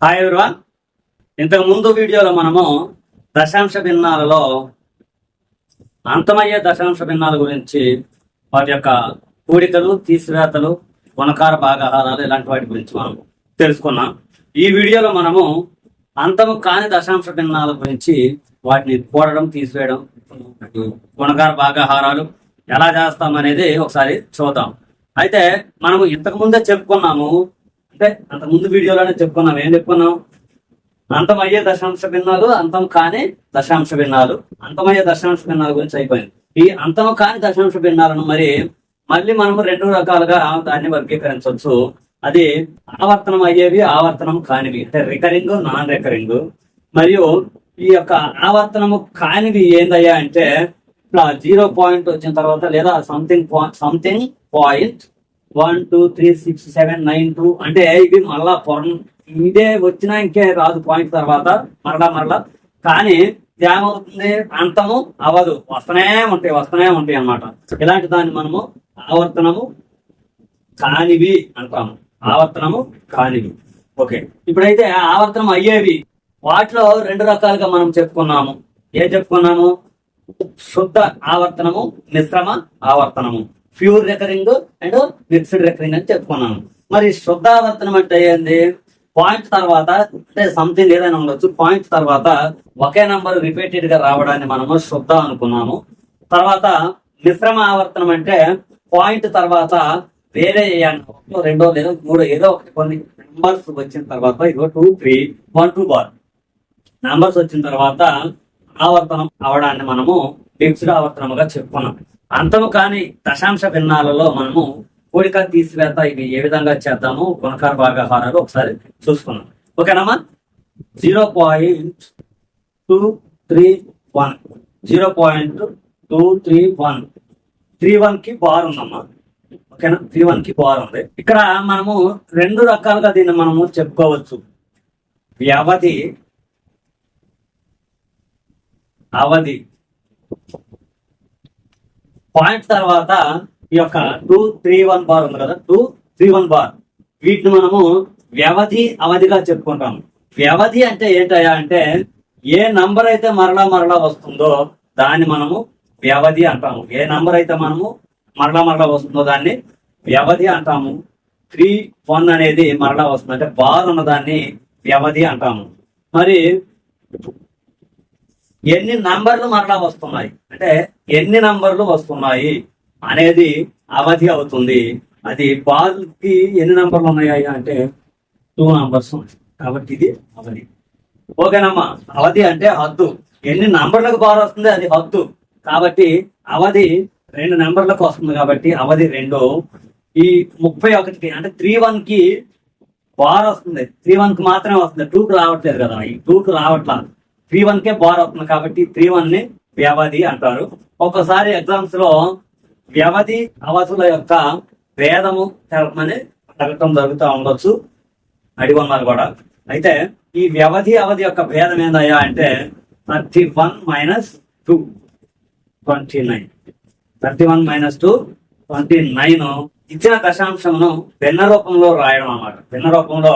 Hi everyone ఇంతకు ముందు వీడియోలో మనము దశాంశ భిన్నాలలో అంతమయ్యే దశాంశ భిన్నాల గురించి వాటి యొక్క కూడికలు తీసివేతలు గుణకార భాగాహారాలు ఇలాంటి వాటి గురించి మనం తెలుసుకున్నాం. ఈ వీడియోలో మనము అంతము కాని దశాంశ భిన్నాల గురించి వాటిని కూడడం తీసివేయడం గుణకార భాగాహారాలు ఎలా చేస్తాం అనేది ఒకసారి చూద్దాం. అయితే మనము ఇంతకు ముందే చెప్పుకున్నాము అంటే అంత ముందు వీడియోలోనే చెప్పుకున్నాం. ఏం చెప్పుకున్నాం? అంతమయ్యే దశాంశ భిన్నాలు అంతం కాని దశాంశ భిన్నాలు. అంతమయ్యే దశాంశ భిన్నాల గురించి అయిపోయింది. ఈ అంతం కాని దశాంశ భిన్నాలను మరి మళ్ళీ మనము రెండు రకాలుగా దాన్ని వర్గీకరించవచ్చు. అది ఆవర్తనం అయ్యేవి ఆవర్తనం కానివి. అంటే రికరింగ్ నాన్ రికరింగ్ మరియు ఈ యొక్క ఆవర్తనము కానివి ఏందయ్యా అంటే ఇట్లా జీరో పాయింట్ వచ్చిన తర్వాత లేదా something something point one two three six seven nine two. అంటే ఇవి మళ్ళా పొరం ఇదే వచ్చినా ఇంకే రాదు పాయింట్ తర్వాత. మరలా మరలా. కానీ ఏమవుతుంది? అంతము అవ్వదు. వస్తూనే ఉంటాయి వస్తూనే ఉంటాయి అన్నమాట. ఇలాంటి దాన్ని మనము ఆవర్తనము కానివి అంటాము. ఆవర్తనము కానివి. ఓకే. ఇప్పుడైతే ఆవర్తనం అయ్యేవి. వాటిలో రెండు రకాలుగా మనం చెప్పుకున్నాము. ఏం చెప్పుకున్నాము? శుద్ధ ఆవర్తనము మిశ్రమ ఆవర్తనము. Pure recurring and mixed recurring అని చెప్పుకున్నాము మరి శుద్ధావర్తనం అంటే ఏంది? పాయింట్ తర్వాత అంటే సంథింగ్ ఏదైనా ఉండొచ్చు. పాయింట్ తర్వాత ఒకే నంబర్ రిపీటెడ్గా రావడాన్ని మనము శుద్ధ అనుకున్నాము. తర్వాత మిశ్రమ ఆవర్తనం అంటే పాయింట్ తర్వాత వేరే ఒకటో, రెండో లేదో మూడో ఏదో ఒకటి. కొన్ని నంబర్స్ వచ్చిన తర్వాత ఇదిగో two three one two bar numbers వచ్చిన తర్వాత ఆవర్తనం అవడాన్ని మనము మిక్స్డ్ ఆవర్తనముగా చెప్పుకున్నాం. అంతము కాని దశాంశ భిన్నాలలో మనము కూడిక తీసివేత ఇవి ఏ విధంగా చేద్దాము గుణకార భాగహారాలు ఒకసారి చూసుకున్నాం ఓకేనమ్మా? Zero point two three one. Zero point two three one. Three వన్కి బార్ ఉందమ్మా. ఓకేనా? త్రీ వన్కి బార్ ఉంది. ఇక్కడ మనము రెండు రకాలుగా దీన్ని మనము చెప్పుకోవచ్చు. వ్యవధి అవధి. పాయింట్ తర్వాత ఈ యొక్క టూ త్రీ వన్ బార్ ఉంది కదా? Two three one bar. వీటిని మనము వ్యవధి అవధిగా చెప్పుకుంటాం. వ్యవధి అంటే ఏంటయ్యా అంటే ఏ నంబర్ అయితే మరలా మరలా వస్తుందో దాన్ని మనము వ్యవధి అంటాము. ఏ నంబర్ అయితే మనము మరలా మరలా వస్తుందో దాన్ని వ్యవధి అంటాము. త్రీ వన్ అనేది మరలా వస్తుంది. అంటే బార్ ఉన్నదాన్ని వ్యవధి అంటాము. మరి ఎన్ని నంబర్లు మరలా వస్తున్నాయి? అంటే ఎన్ని నంబర్లు వస్తున్నాయి అనేది అవధి అవుతుంది. అది బాల్కి ఎన్ని నంబర్లు ఉన్నాయి అంటే టూ నంబర్స్ ఉన్నాయి. కాబట్టి ఇది అవధి. ఓకేనమ్మా అవధి అంటే హద్దు. ఎన్ని నంబర్లకు బాల్ వస్తుంది? అది హద్దు. కాబట్టి అవధి రెండు నంబర్లకు వస్తుంది కాబట్టి అవధి రెండు. ఈ ముప్పై ఒకటికి అంటే త్రీ వన్కి బార్ వస్తుంది. త్రీ వన్కి మాత్రమే వస్తుంది. టూకి రావట్లేదు కదా. ఈ టూకి రావట్లేదు త్రీ వన్ కే బార్ అవుతుంది కాబట్టి త్రీ వన్ని వ్యవధి అంటారు. ఒక్కసారి ఎగ్జామ్స్లో వ్యవధి అవధుల యొక్క భేదము తెలపమని అడగటం జరుగుతూ ఉండొచ్చు. అడిగి ఉన్నారు కూడా. అయితే ఈ వ్యవధి అవధి యొక్క భేదం ఏందయ్యా అంటే thirty one minus two twenty nine. Thirty one minus two twenty nine ఇచ్చిన దశాంశమును భిన్న రూపంలో రాయడం అన్నమాట. భిన్న రూపంలో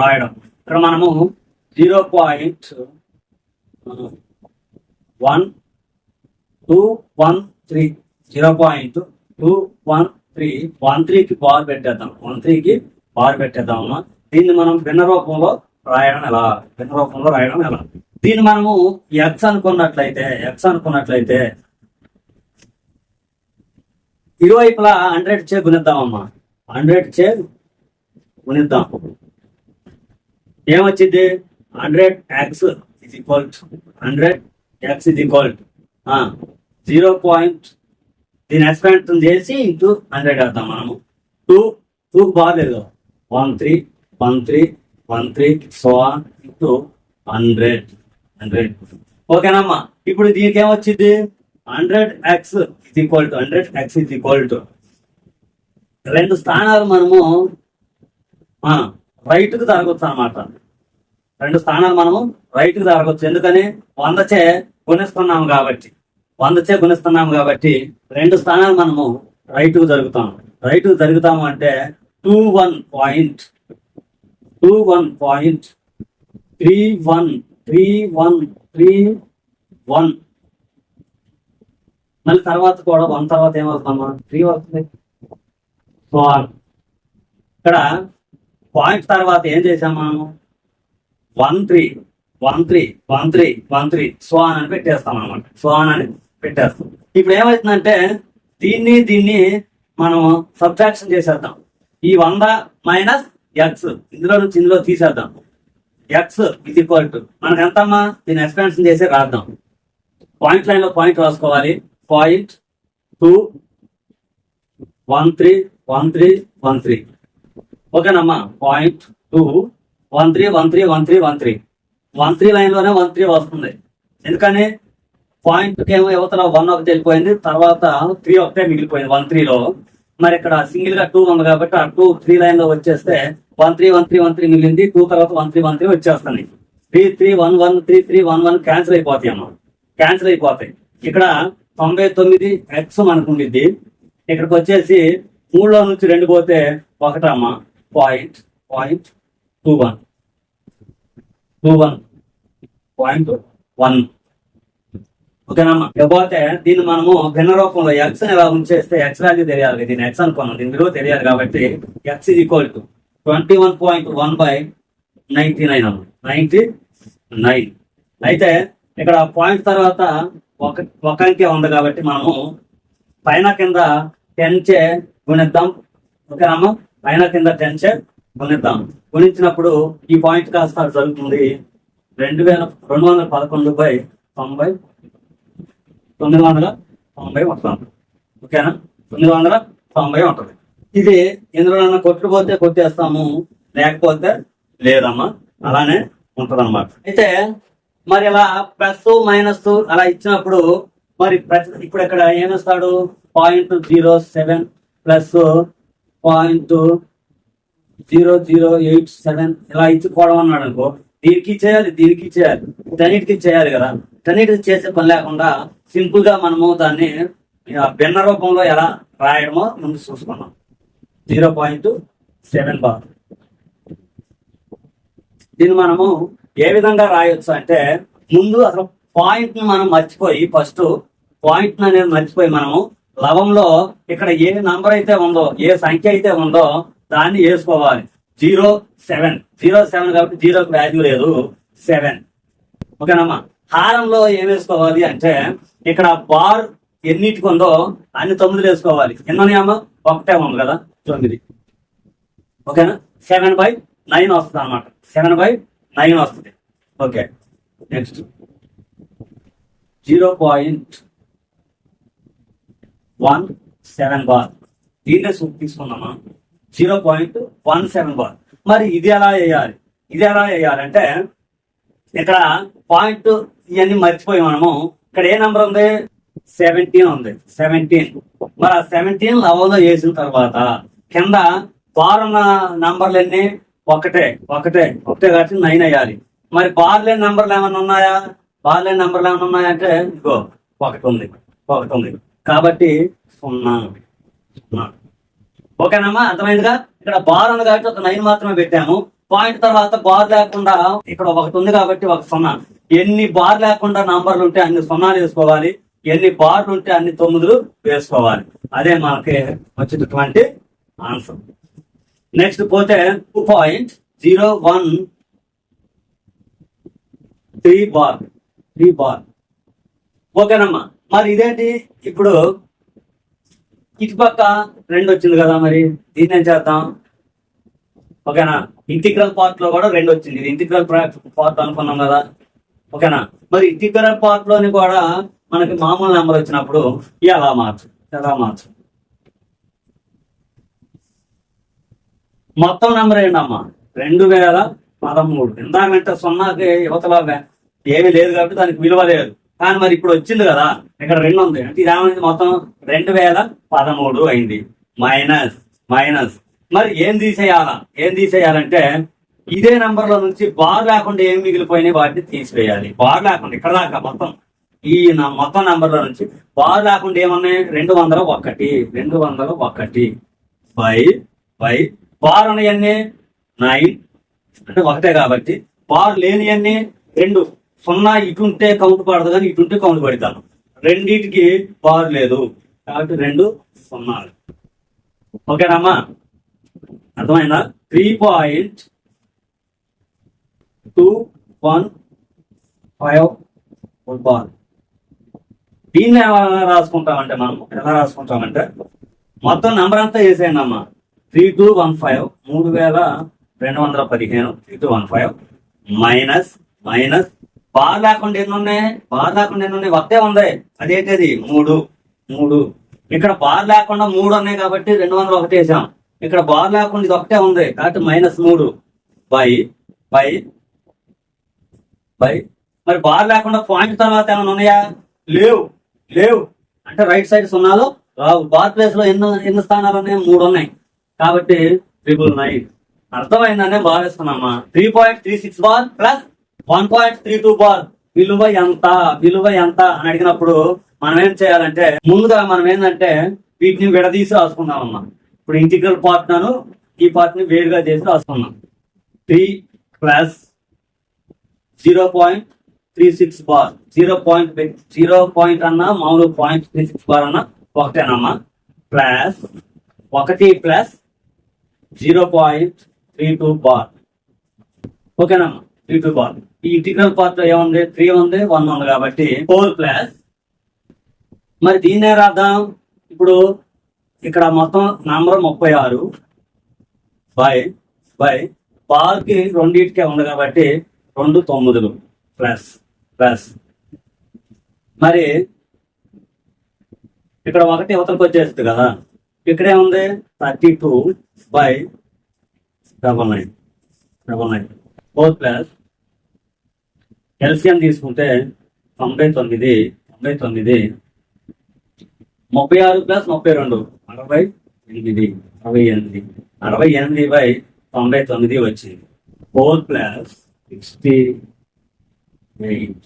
రాయడం. ఇక్కడ మనము zero point one two one three. Zero point two one three. One త్రీకి బార్ పెట్టేద్దాం. వన్ త్రీకి బార్ పెట్టేద్దాం అమ్మా దీన్ని మనం భిన్న రూపంలో రాయడం ఎలా? భిన్న రూపంలో రాయడం ఎలా? దీన్ని మనము ఎక్స్ అనుకున్నట్లయితే ఎక్స్ అనుకున్నట్లయితే ఇరువైపులా హండ్రెడ్ చే గుణిద్దామమ్మా. హండ్రెడ్ చే గుణిద్దాం. ఏమొచ్చింది hundred x is equal hundred x is equal zero point దీని ఎక్స్పాండ్ చేసి ఇంటూ హండ్రెడ్ వేద్దాం మనము. టూ టూ బాగాలేదు one three one three one three so into hundred hundred ఓకేనమ్మా ఇప్పుడు దీనికి ఏమొచ్చింది hundred x is equal to hundred x is equal to రెండు స్థానాలు మనము రైట్కు జరగచ్చు అన్నమాట. రెండు స్థానాలు మనము రైట్కు ఎందుకని? వందచే గుణిస్తున్నాము కాబట్టి. వందచే గుణిస్తున్నాము కాబట్టి రెండు స్థానాలు మనము రైట్కు జరుగుతాం రైట్కు జరుగుతాము అంటే two one point two one point three one three one three one మళ్ళీ తర్వాత కూడా వన్ తర్వాత ఏమవుతుందమ్మా త్రీ వస్తుంది. వన్ ఇక్కడ పాయింట్ తర్వాత ఏం చేసాం మనము? One three one three one three one three Schwann అని పెట్టేస్తాం అనమాట స్వాన్ అని పెట్టేస్తాం. ఇప్పుడు ఏమవుతుందంటే దీన్ని దీన్ని మనం సబ్ట్రాక్షన్ చేసేద్దాం. ఈ వంద మైనస్ ఎక్స్ ఇందులో నుంచి ఇందులో తీసేద్దాం. ఎక్స్ ఇది ఈక్వల్ టు మనకు ఎంతమ్మా? దీన్ని ఎక్స్పాన్షన్ చేసి రాద్దాం. పాయింట్ లైన్లో పాయింట్ రాసుకోవాలి. Point two one three one three one three ఓకేనమ్మా? Point two one three one three one three one three. One three లైన్లోనే వన్ త్రీ వస్తుంది. ఎందుకని? పాయింట్కి ఏమో యువతల వన్ ఒకటి వెళ్ళిపోయింది తర్వాత త్రీ ఒకటే మిగిలిపోయింది వన్ త్రీలో. మరి ఇక్కడ సింగిల్గా టూ ఉంది కాబట్టి ఆ టూ త్రీ లైన్లో వచ్చేస్తే one three one three one three మిగిలింది టూ తర్వాత వన్ త్రీ వన్ త్రీ వచ్చేస్తుంది. Three three one one three three one one cancel అయిపోతాయి అమ్మా క్యాన్సిల్ అయిపోతాయి. ఇక్కడ తొంభై తొమ్మిది ఎక్స్ మనకు ఉండిద్ది. ఇక్కడికి వచ్చేసి మూడులో నుంచి రెండు పోతే ఒకటమ్మా. Point point two one two one point one ఓకేనమ్మా ఇకపోతే దీన్ని మనము భిన్న రూపంలో ఎక్స్ ఎలా ఉంచేస్తే ఎక్స్ రాజు తెలియాలి దీని ఎక్స్ అనుకున్నాం. దీని విలువ తెలియాలి కాబట్టి ఎక్స్ ఇది equal to twenty one point one by ninety nine అమ్మ నైన్టీ నైన్ అయితే ఇక్కడ పాయింట్ తర్వాత ఒక ఒక అంకె ఉంది కాబట్టి మనము పైన కింద టెన్ చే గుణిద్దాం. ఓకేనమ్మా పైన కింద టెన్ చే గుణిద్దాం గుణించినప్పుడు ఈ పాయింట్ కాస్త జరుగుతుంది. రెండు వేల రెండు వందల పదకొండు బై తొంభై తొమ్మిది వందల తొంభై ఉంటుంది ఓకేనా? తొమ్మిది వందల తొంభై ఉంటుంది ఇది ఎందులో కొట్టుకుపోతే కొట్టేస్తాము లేకపోతే లేదమ్మా. అలానే ఉంటది అయితే మరి ఇలా ప్లస్ మైనస్ అలా ఇచ్చినప్పుడు మరి ప్రతి ఇప్పుడు ఇక్కడ ఏమిస్తాడు point zero seven plus point zero zero eight seven ఇలా ఇచ్చుకోవడం అన్నాడు అనుకో దీనికి చేయాలి దీనికి చేయాలి. టన్నిటికి చేయాలి కదా. టన్నిటికి చేసే పని లేకుండా సింపుల్గా మనము దాన్ని భిన్న రూపంలో ఎలా రాయడమో ముందు చూసుకున్నాం జీరో పాయింట్ సెవెన్ బార్. దీన్ని మనము ఏ విధంగా రాయొచ్చు అంటే ముందు అసలు పాయింట్ని మనం మర్చిపోయి ఫస్ట్ పాయింట్ అనేది మర్చిపోయి మనము లవంలో ఇక్కడ ఏ నంబర్ అయితే ఉందో ఏ సంఖ్య అయితే ఉందో దాన్ని వేసుకోవాలి. Zero seven. జీరో సెవెన్ కాబట్టి జీరోకి వాల్యూ లేదు. సెవెన్. ఓకేనమ్మా? హారంలో ఏం వేసుకోవాలి అంటే ఇక్కడ బార్ ఎన్నిటికి ఉందో అన్ని తొమ్మిది వేసుకోవాలి. ఎన్నోనే ఒకటే ఉంది కదా? తొమ్మిది. ఓకేనా? సెవెన్ బై నైన్ వస్తుంది అనమాట సెవెన్ బై నైన్ వస్తుంది. Okay. Next zero point one seven bar దీన్నే సూప్ తీసుకుందామా? Zero point one seven bar మరి ఇది ఎలా వేయాలి? ఇది ఎలా వేయాలంటే ఇక్కడ పాయింట్ ఇవన్నీ మర్చిపోయి మనము. ఇక్కడ ఏ నంబర్ ఉంది? సెవెంటీన్ ఉంది. సెవెంటీన్. మరి ఆ సెవెంటీన్ లవలో వేసిన తర్వాత కింద బార్ ఉన్న నంబర్లన్నీ ఒకటే ఒకటే ఒకటే కాబట్టి నైన్ అయ్యాలి మరి బార్ లేని నంబర్లు ఏమైనా ఉన్నాయా? బార్ లేని నంబర్లు ఏమైనా ఉన్నాయా అంటే ఇదిగో ఒకటి ఉంది ఒకటి ఉంది. కాబట్టి సున్నా సున్నా. ఓకేనమ్మా అర్థమైందిగా? ఇక్కడ బార్ ఉంది కాబట్టి ఒక నైన్ మాత్రమే పెట్టాము. పాయింట్ తర్వాత బార్ లేకుండా ఇక్కడ ఒకటి ఉంది కాబట్టి ఒక సున్నా. ఎన్ని బార్ లేకుండా నంబర్లు ఉంటే అన్ని సున్నాలు వేసుకోవాలి. ఎన్ని బార్లు ఉంటే అన్ని తొమ్మిదిలు వేసుకోవాలి. అదే మనకి వచ్చేటటువంటి ఆన్సర్ నెక్స్ట్ పోతే two point zero one three bar three bar ఓకేనమ్మా. మరి ఇదేంటి? ఇప్పుడు ఇటు పక్క రెండు వచ్చింది కదా మరి. దీన్ని ఏం చేద్దాం? ఓకేనా? ఇంటిగ్రల్ పార్ట్లో కూడా రెండు వచ్చింది ఇది ఇంటిగ్రల్ పార్ట్ అనుకున్నాం కదా. ఓకేనా? మరి ఇంటిగ్రల్ పార్ట్లోని కూడా మనకి మామూలు నెంబర్ వచ్చినప్పుడు ఎలా మార్చు ఎలా మార్చు? మొత్తం నెంబర్ ఏంటమ్మా? రెండు వేల పదమూడు. ఇందాకంటే సున్నాకి యువతలో ఏమీ లేదు కాబట్టి దానికి విలువ లేదు. కానీ మరి ఇప్పుడు వచ్చింది కదా ఇక్కడ రెండు ఉంది. అంటే ఇది ఏమైంది? మొత్తం రెండు వేల పదమూడు అయింది. Minus minus. మరి ఏం తీసేయాలా? ఏం తీసేయాలంటే ఇదే నంబర్లో నుంచి బార్ లేకుండా ఏం మిగిలిపోయినాయి వాటిని తీసివేయాలి. బార్ లేకుండా ఇక్కడ దాకా మొత్తం. ఈ మొత్తం నంబర్లో నుంచి బార్ లేకుండా ఏమన్నాయి? రెండు వందల ఒకటి. రెండు వందల ఒకటి. By by. బార్ ఉన్నాయన్నీ నైన్. అంటే ఒకటే కాబట్టి. బార్ లేనియన్నీ అన్ని రెండు. సున్నా ఇటుంటే కౌంట్ పడదు కానీ ఇటుంటే కౌంట్ పడతాను. రెండింటికి బార్ లేదు. కాబట్టి రెండు సున్నాలు ఓకేనమ్మా? అర్థమైందా? Three point two one five bar దీన్ని ఎలా రాసుకుంటామంటే మనం? ఎలా రాసుకుంటామంటే మొత్తం నెంబర్ అంతా వేసేయండి అమ్మా త్రీ టూ వన్ ఫైవ్ మూడు వేల రెండు వందల పదిహేను. Three two one five minus minus బాధ లేకుండా ఎన్ని ఉన్నాయి? లేకుండా ఎన్ని ఉన్నాయి? ఒకటే ఉంది. అదేంటది? మూడు. మూడు. ఇక్కడ బాధ లేకుండా మూడు ఉన్నాయి కాబట్టి రెండు వందలు ఒకటి వేసాం. ఇక్కడ బాధ లేకుండా ఇది ఒకటే ఉంది కాబట్టి మైనస్ మూడు. బై. బై. బై. మరి బార్ లేకుండా పాయింట్ తర్వాత ఏమైనా ఉన్నాయా? లేవు. లేవు. అంటే రైట్ సైడ్ సున్నాలు రావు. బార్ ప్లేస్లో ఎన్ని ఎన్ని స్థానాలు ఉన్నాయి? మూడు ఉన్నాయి. కాబట్టి ట్రిపుల్ నైన్. అర్థమైందనే భావిస్తున్నామా? Three point three six bar plus one point three two bar. విలువ ఎంత? విలువ ఎంత? అని అడిగినప్పుడు మనం ఏం చేయాలంటే ముందుగా మనం ఏంటంటే వీటిని విడదీసి రాసుకుందాం అమ్మా ఇప్పుడు ఇంటిగ్రల్ పార్ట్ నాను ఈ పార్ట్ని వేరుగా చేసి రాసుకున్నాం three plus zero point three six bar. Zero point zero point అన్నా మామూలు పాయింట్ త్రీ సిక్స్ బార్ అన్నా ఒకటేనమ్మా. ప్లస్ ఒకటి plus zero point three two bar. ఓకేనమ్మా త్రీ టూ బార్. ఈ ఇంటిగ్రల్ పార్ట్లో ఏముంది? త్రీ ఉంది వన్ ఉంది కాబట్టి ఫోర్ ప్లస్ మరి దీన్నే రాద్దాం? ఇప్పుడు ఇక్కడ మొత్తం నంబర్ ముప్పై ఆరు బై బై బార్కి రెండింటికే ఉంది కాబట్టి రెండు తొమ్మిదిలు. ప్లస్ ప్లస్ మరి ఇక్కడ ఒకటి అవతలకి వచ్చేస్తుంది కదా. ఇక్కడే ఉంది thirty two by double nine double nine four plus LCM తీసుకుంటే తొంభై తొమ్మిది తొంభై తొమ్మిది. ముప్పై ఆరు ప్లస్ ముప్పై రెండు అరవై ఎనిమిది అరవై ఎనిమిది. అరవై ఎనిమిది బై తొంభై తొమ్మిది వచ్చింది. Four plus sixty eight.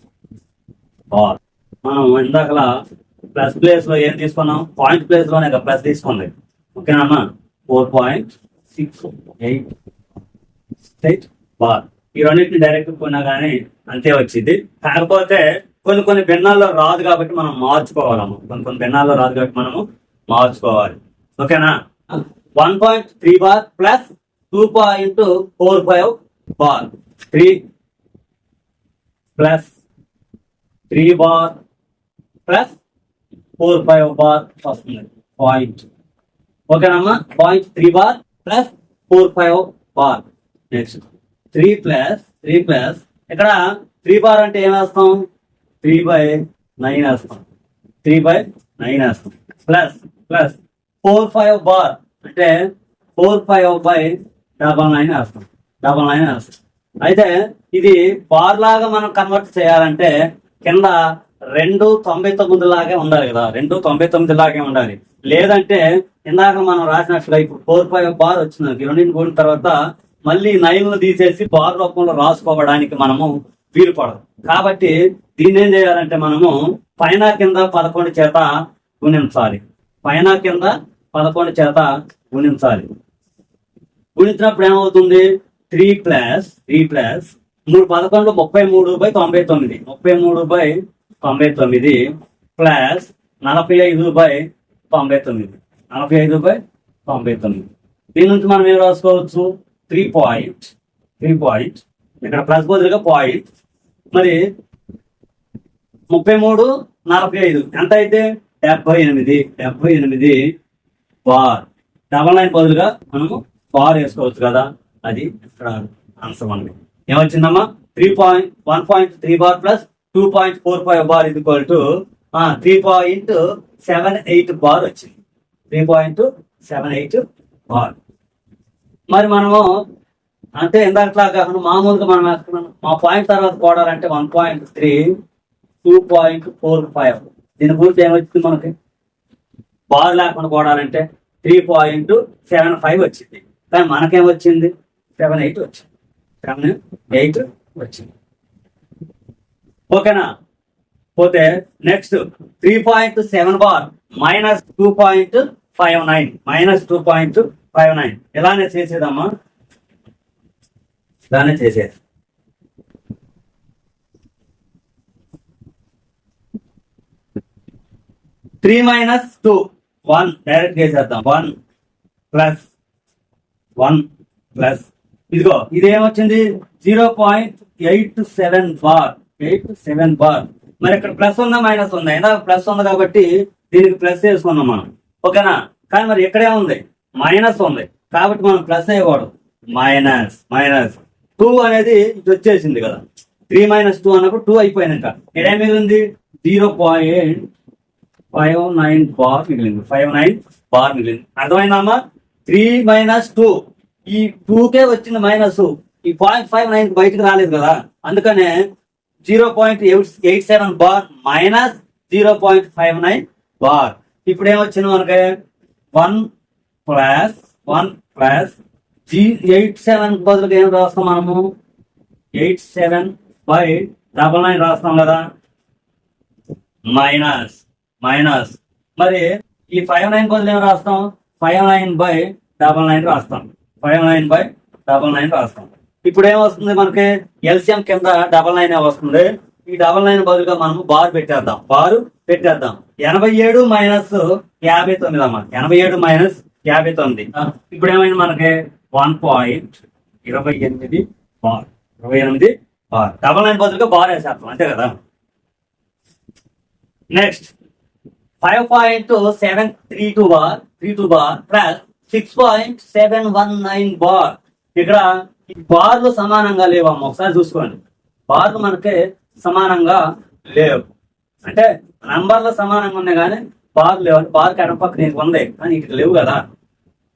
Or. మనం ఇందాకలా ప్లస్ ప్లేస్లో ఏం తీసుకున్నాం? పాయింట్ ప్లేస్లోనే ప్లస్ తీసుకుంది. ఓకేనమ్మా four point six eight state bar. ఈ రెండింటిని డైరెక్ట్ కొన్నా కానీ అంతే వచ్చింది. కాకపోతే కొన్ని కొన్ని భిన్నాల్లో రాదు కాబట్టి మనం మార్చుకోవాలము. కొన్ని కొన్ని భిన్నాల్లో రాదు కాబట్టి మనము మార్చుకోవాలి. ఓకేనా? One point three bar plus two point four five bar. Three plus three bar plus four five bar వస్తుంది. పాయింట్. ఓకేనమ్మా? Point three bar plus four five bar. Next. Three plus three plus. ఇక్కడ three bar అంటే ఏం వేస్తాం? Three by nine వేస్తాం. Three by nine వేస్తాం. Plus plus. Four five bar అంటే four five by double nine వేస్తాం. Double nine వేస్తాం. అయితే ఇది బార్ లాగా మనం కన్వర్ట్ చేయాలంటే కింద రెండు తొంభై తొమ్మిది లాగే ఉండాలి కదా. రెండు తొంభై తొమ్మిది లాగే ఉండాలి. లేదంటే ఇందాక మనం రాసినట్లుగా ఇప్పుడు ఫోర్ ఫైవ్ బార్ వచ్చింది. రెండింటి కూడిన తర్వాత మళ్ళీ నైన్ తీసేసి బార్ రూపంలో రాసుకోవడానికి మనము వీలు పడదు కాబట్టి దీన్ని ఏం చేయాలంటే మనము పైన కింద పదకొండు చేత గుణించాలి. పైన కింద పదకొండు చేత గుణించాలి. గుణించినప్పుడు ఏమవుతుంది? త్రీ ప్లస్ త్రీ ప్లస్ మూడు పదకొండు ముప్పై మూడు బై తొంభై తొమ్మిది. ముప్పై మూడు బై తొంభై తొమ్మిది ప్లస్ నలభై ఐదు బై తొంభై తొమ్మిది. నలభై ఐదు బై తొంభై తొమ్మిది. దీని నుంచి మనం ఏం రాసుకోవచ్చు? Three point. Three point. ఇక్కడ ప్లస్ బదులుగా పాయింట్. మరి ముప్పై మూడు నలభై ఐదు. ఎంత అయితే? డెబ్బై ఎనిమిది. డెబ్బై ఎనిమిది బార్. డబల్ నైన్ బదులుగా మనము బార్ వేసుకోవచ్చు కదా. అది ఇక్కడ ఆన్సర్ మనకి ఏమొచ్చిందమ్మా? Three point one point three bar plus two point four five bar ఇది equal to three point seven eight bar వచ్చింది. Three point seven eight bar. మరి మనము అంటే ఇందాకలా కాకుండా మామూలుగా మనం వేసుకున్నాం. మా పాయింట్ తర్వాత కోడాలంటే one point three two point four five. దీని గురించి ఏమొచ్చింది మనకి? బార్ లేకుండా కోడాలంటే త్రీ పాయింట్ సెవెన్ ఫైవ్ వచ్చింది. కానీ మనకేమొచ్చింది? సెవెన్ ఎయిట్ వచ్చింది. సెవెన్ ఎయిట్ వచ్చింది. ఓకేనా? పోతే next three point seven bar minus two point five nine. Minus two point five nine. ఇలానే చేసేదమ్మా. ఇలానే చేసేది three minus two. One. Direct చేసేద్దాం. One plus one plus. ఇదిగో ఇదేమొచ్చింది? Zero point eight seven bar. Eight seven bar. మరి ఇక్కడ plus ఉందా? Minus ఉందా? అయినా ప్లస్ ఉంది కాబట్టి దీనికి ప్లస్ చేసుకున్నాం మనం. ఓకేనా? కానీ మరి ఇక్కడే ఉంది. మైనస్ ఉంది. కాబట్టి మనం ప్లస్ అయ్యకూడదు మైనస్ మైనస్. టూ అనేది ఇటు వచ్చేసింది కదా. త్రీ మైనస్ టూ అన్నప్పుడు టూ అయిపోయిందంట. ఇక్కడ మిగిలింది? Zero point five nine bar మిగిలింది. ఫైవ్ నైన్ బార్ మిగిలింది. అర్థమైందమ్మా త్రీ మైనస్ టూ. ఈ టూకే వచ్చింది మైనస్. ఈ పాయింట్ ఫైవ్ నైన్ బయటకు రాలేదు కదా. అందుకనే zero point eight eight seven bar minus zero point five nine bar. ఇప్పుడు ఏమొచ్చింది మనకి? వన్ ప్లస్ వన్ ప్లస్ జీ ఎయిట్ సెవెన్ బదులుగా ఏం రాస్తాం మనము? Eight seven by double nine రాస్తాం కదా? మైనస్ మైనస్ మరి ఈ ఫైవ్ నైన్ బదులు ఏం రాస్తాం? Five nine by double nine రాస్తాం. Five nine by double nine రాస్తాం. ఇప్పుడు ఏమొస్తుంది మనకి? ఎల్సిఎం కింద డబల్ నైన్ వస్తుంది? ఈ డబల్ నైన్ బదులుగా మనము బార్ పెట్టేద్దాం. బారు పెట్టేద్దాం. ఎనభై ఏడు మైనస్ యాభై తొమ్మిది అమ్మ. ఎనభై ఏడు మైనస్ యాభై తొమ్మిది ఇప్పుడు ఏమైంది మనకి? వన్ పాయింట్ ఇరవై ఎనిమిది బార్ ఇరవై ఎనిమిది బార్ డబల్ నైన్ బదులుగా బార్ వేసేస్తాం అంతే కదా? Next five point seven three two bar three two bar plus six point seven one nine bar ఇక్కడ ఈ బార్లు సమానంగా లేవమ్మ ఒకసారి చూసుకోండి. బార్లు మనకి సమానంగా లేవు. అంటే నంబర్లు సమానంగా ఉన్నాయి కానీ బార్ లేవు అంటే బార్ ఎడమ పక్క దీనికి ఉంది. కానీ ఇటు లేవు కదా.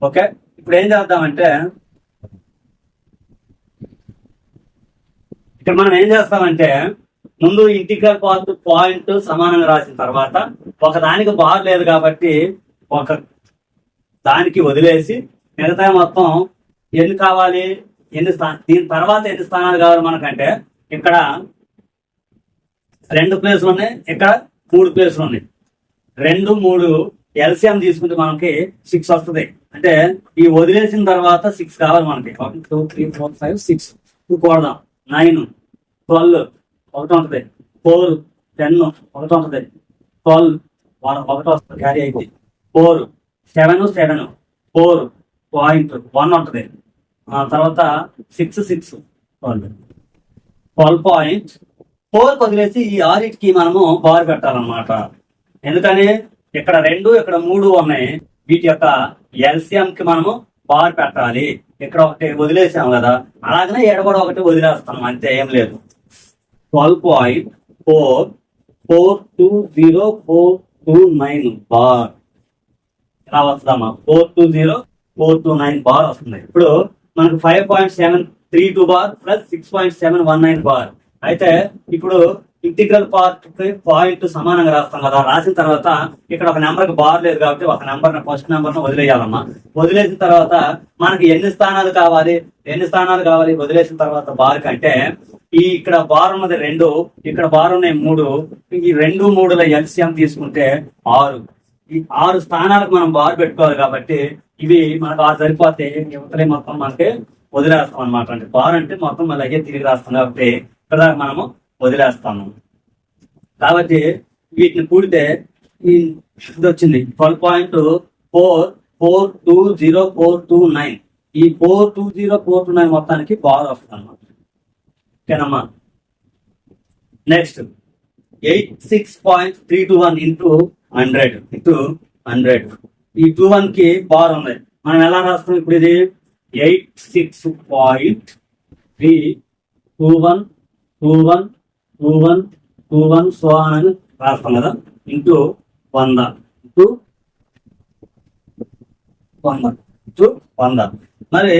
ఓకే? ఇప్పుడు ఏం చేద్దామంటే ఇక్కడ మనం ఏం చేస్తామంటే ముందు ఇంటిగ్రల్ పార్ట్ పాయింట్ సమానంగా రాసిన తర్వాత ఒక దానికి బార్ లేదు కాబట్టి ఒక దానికి వదిలేసి మిగతా మొత్తం ఎన్ని కావాలి? ఎన్ని స్థా దీని తర్వాత ఎన్ని స్థానాలు కావాలి మనకంటే ఇక్కడ రెండు ప్లేసులు ఉన్నాయి ఇక్కడ మూడు ప్లేసులు ఉన్నాయి. రెండు మూడు ఎల్సిఎం తీసుకుంటే మనకి సిక్స్ వస్తుంది. అంటే ఈ వదిలేసిన తర్వాత సిక్స్ కావాలి మనకి. One two three four five six two కూడదాం. Nine twelve ఒకటి ఉంటుంది. ఫోర్ టెన్ ఒకటి ఉంటుంది. ట్వెల్వ్ వన్ ఒకటి వస్తుంది. క్యారీ అయితే four seven seven four point one ఉంటుంది. ఆ తర్వాత six six twelve twelve point four వదిలేసి ఈ ఆరిట్కి మనము బార్ పెట్టాలన్నమాట. ఎందుకని? ఇక్కడ రెండు ఇక్కడ మూడు ఉన్నాయి. వీటి యొక్క ఎల్సిఎం కి మనము బార్ పెట్టాలి. ఇక్కడ ఒకటి వదిలేసాం కదా. అలాగనే ఎడ కూడా ఒకటి వదిలేస్తాం అంతే ఏం లేదు. Twelve point four four two zero four two nine bar ఇలా వస్తుందమ్మా? Four two zero four two nine bar వస్తుంది. ఇప్పుడు మనకు five point seven three two bar plus six point seven one nine bar అయితే ఇప్పుడు ఇంటిగ్రల్ పార్ట్ పాయింట్ సమానంగా రాస్తాం కదా. రాసిన తర్వాత ఇక్కడ ఒక నెంబర్కి బార్ లేదు కాబట్టి ఒక నెంబర్ ఫస్ట్ నెంబర్ను వదిలేయాలమ్మా. వదిలేసిన తర్వాత మనకి ఎన్ని స్థానాలు కావాలి? ఎన్ని స్థానాలు కావాలి? వదిలేసిన తర్వాత బార్ కంటే ఈ ఇక్కడ బార్ ఉన్నది రెండు ఇక్కడ బార్ ఉన్నాయి మూడు. ఈ రెండు మూడుల ఎల్సిఎం తీసుకుంటే ఆరు. ఈ ఆరు స్థానాలకు మనం బార్ పెట్టుకోవాలి కాబట్టి ఇవి మనకు ఆరు సరిపోతే యువతలే మొత్తం మనకి వదిలేస్తాం అనమాట అంటే బార్ అంటే మొత్తం మళ్ళీ తిరిగి రాస్తాం కాబట్టి ఇక్కడ మనము వదిలేస్తాను. కాబట్టి వీటిని కూడితే ఈ ఇది వచ్చింది. Twelve point four four two zero four two nine. ఈ four two zero four two nine మొత్తానికి బార్ వస్తుంది అనమాట ఓకేనమ్మా? Next eight six point three two one into hundred. Into hundred. ఈ టూ వన్కి బార్ ఉంది. మనం ఎలా రాస్తాం ఇప్పుడు ఇది? Eight six point three two one two one two one two one so అని రాస్తాం కదా? ఇంటూ వంద. ఇంటూ వంద. ఇంటూ వంద. మరి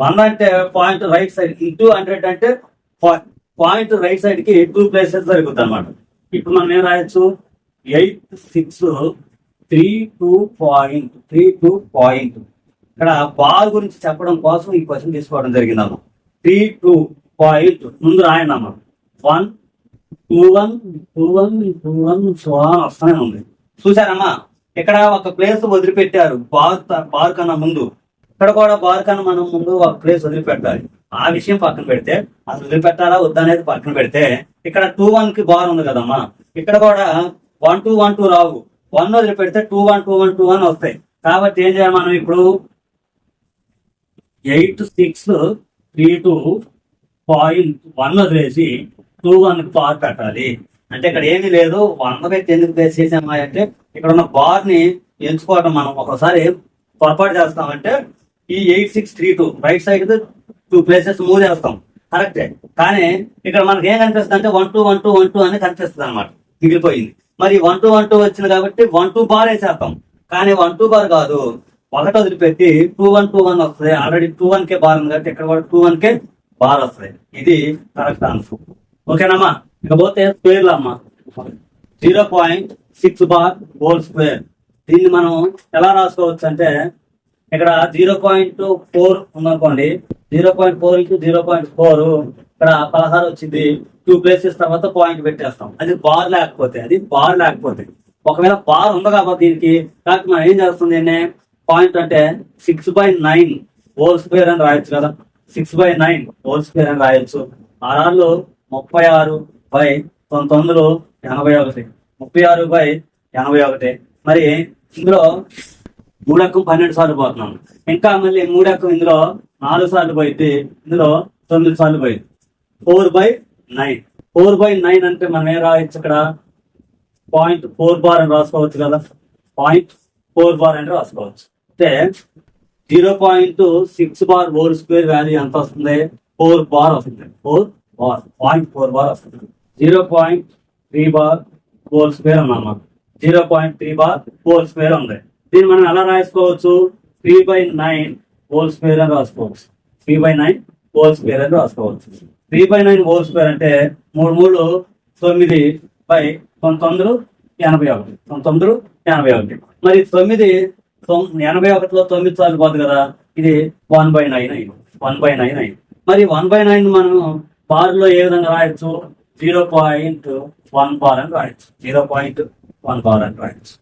వంద అంటే point right side into hundred అంటే పాయింట్ రైట్ సైడ్కి టూ ప్లేసెస్ జరుగుతుంది అనమాట ఇప్పుడు మనం ఏం రాయొచ్చు? Eight six three two point three two point. ఇక్కడ బాల్ గురించి చెప్పడం కోసం ఈ క్వశ్చన్ తీసుకోవడం జరిగిందమ్మా. Three two point. ముందు రాయండి అమ్మా. One two one two one వస్తూనే ఉంది చూసారమ్మా ఇక్కడ ఒక ప్లేస్ వదిలిపెట్టారు. బార్ బార్ కన్నా ముందు. ఇక్కడ కూడా బార్ కన్నా మనం ముందు ఒక ప్లేస్ వదిలిపెట్టాలి. ఆ విషయం పక్కన పెడితే అసలు వదిలిపెట్టాలా వద్దా అనేది పక్కన పెడితే ఇక్కడ టూ వన్కి బార్ ఉంది కదమ్మా. ఇక్కడ కూడా వన్ టూ వన్ టూ రావు. వన్ వదిలి పెడితే two one two one two one వస్తాయి. కాబట్టి ఏం చేయాలి మనం ఇప్పుడు? Eight six three two point one వదిలేసి టూ వన్ బార్ పెట్టాలి. అంటే ఇక్కడ ఏమీ లేదు. వంద పెట్టి ఎందుకు బేస్ చేసామా అంటే ఇక్కడ ఉన్న బార్ని ఎంచుకోవడం మనం ఒకసారి పొరపాటు చేస్తామంటే ఈ eight six three two right side two places move చేస్తాం కరెక్టే కానీ ఇక్కడ మనకి ఏం కనిపిస్తుంది అంటే one two one two one two అని కనిపిస్తుంది అనమాట మిగిలిపోయింది. మరి వన్ టూ వన్ టూ వచ్చింది కాబట్టి వన్ టూ బార్ వేసేస్తాం. కానీ వన్ టూ బార్ కాదు. ఒకటి వదిలిపెట్టి టూ వన్ టూ వన్ వస్తుంది. ఆల్రెడీ టూ వన్ కే బార్ ఉంది కాబట్టి ఇక్కడ కూడా టూ వన్ కే బార్ వస్తుంది. ఇది కరెక్ట్ ఆన్సర్ ఓకేనమ్మా? ఇకపోతే స్క్వేర్లు అమ్మా zero point six bar whole square. దీన్ని మనం ఎలా రాసుకోవచ్చు అంటే ఇక్కడ జీరో పాయింట్ ఫోర్ ఉందనుకోండి. Zero point four into zero point four ఇక్కడ పదహారు వచ్చింది. టూ ప్లేసెస్ తర్వాత పాయింట్ పెట్టేస్తాం. అది బార్ లేకపోతే అది బార్ లేకపోతే. ఒకవేళ బార్ ఉంది కాబట్టి దీనికి కాబట్టి మనం ఏం చేస్తుంది పాయింట్ అంటే six by nine whole square అని రాయొచ్చు కదా. Six by nine whole square అని రాయొచ్చు. ఆరాళ్ళు ముప్పై ఆరు బై పంతొమ్మిదిలో ఎనభై ఒకటి. ముప్పై ఆరు బై ఎనభై ఒకటి. మరి ఇందులో మూడక్కం పన్నెండు సార్లు పోతున్నాం. ఇంకా మళ్ళీ మూడక్కం ఇందులో నాలుగు సార్లు పోయింది ఇందులో తొమ్మిది సార్లు పోయింది four by nine. Four by nine అంటే మనం ఏం రాయొచ్చు ఇక్కడ? పాయింట్ ఫోర్ బార్ అని రాసుకోవచ్చు కదా. పాయింట్ ఫోర్ బార్ అని రాసుకోవచ్చు. అంటే zero point six bar whole square value ఎంత వస్తుంది? ఫోర్ బార్ వస్తుంది. Four bar point four bar వస్తుంది zero point three bar whole square ఉన్నామా zero point three bar whole square ఉంది. దీన్ని మనం ఎలా రాసుకోవచ్చు? Three by nine whole square అని రాసుకోవచ్చు. Three by nine whole square అని రాసుకోవచ్చు. Three by nine whole square అంటే మూడు మూడు తొమ్మిది బై పంతొమ్మిది ఎనభై ఒకటి. పంతొమ్మిది ఎనభై ఒకటి. మరి తొమ్మిది ఎనభై ఒకటిలో తొమ్మిది సార్లు పోదు కదా? ఇది వన్ బై నైన్ అయింది. వన్ బై నైన్ అయింది. మరి వన్ బై నైన్ మనం బార్లో ఏ విధంగా రాయొచ్చు? జీరో పాయింట్ వన్ బార్ అని రాయొచ్చు. జీరో పాయింట్ వన్ బార్ అని రాయొచ్చు.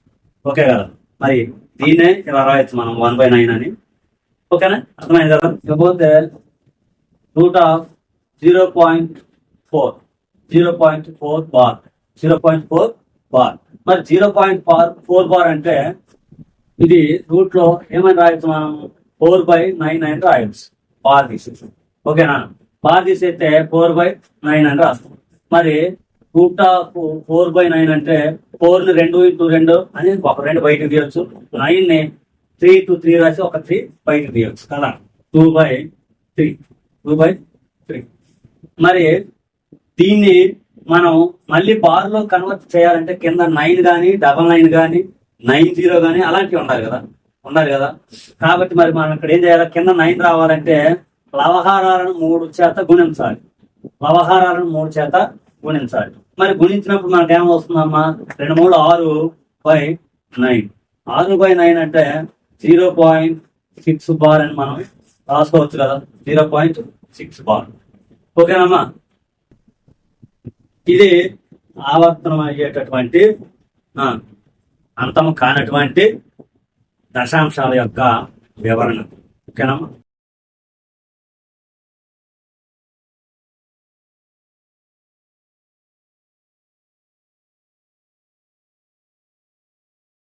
ఓకే కదా? మరి దీన్నే ఇలా రాయొచ్చు మనం వన్ బై నైన్ అని. ఓకేనా? అర్థమైంది కదా? ఇకపోతే root of zero point four. Zero point four bar. Zero point four bar. మరి జీరో పాయింట్ ఫోర్ బార్ అంటే ఇది రూట్లో ఏమైనా రాయొచ్చు మనం? ఫోర్ బై నైన్ అని రాయొచ్చు. బార్ తీసేసి. ఓకేనా? బార్ తీసేస్తే ఫోర్ బై నైన్ అని రాస్తాం. మరి root of four by nine అంటే ఫోర్ని రెండు ఇంటూ రెండు అని ఒక రెండు బయటకు తీయొచ్చు. నైన్ని త్రీ టు త్రీ రాసి ఒక త్రీ బయటకు తీయొచ్చు. కదా? Two by three. Two by three. మరి దీన్ని మనం మళ్ళీ బార్లో కన్వర్ట్ చేయాలంటే కింద నైన్ కానీ డబల్ నైన్ కానీ నైన్ జీరో కానీ అలాంటివి ఉండాలి కదా? ఉండాలి కదా? కాబట్టి మరి మనం ఇక్కడ ఏం చేయాలి? కింద నైన్ రావాలంటే లవహారాలను మూడు చేత గుణించాలి. లవహారాలను మూడు చేత గుణించాలి. మరి గుణించినప్పుడు మనకి ఏమొస్తుందమ్మా రెండు మూడు ఆరు బై నైన్. ఆరు బై నైన్ అంటే జీరో పాయింట్ సిక్స్ బార్ అని మనం రాసుకోవచ్చు కదా? Zero point six bar. ఓకేనమ్మా? ఇది ఆవర్తనం అయ్యేటటువంటి ఆ, అంతము కానటువంటి దశాంశాల యొక్క వివరణ. ఓకేనమ్మా?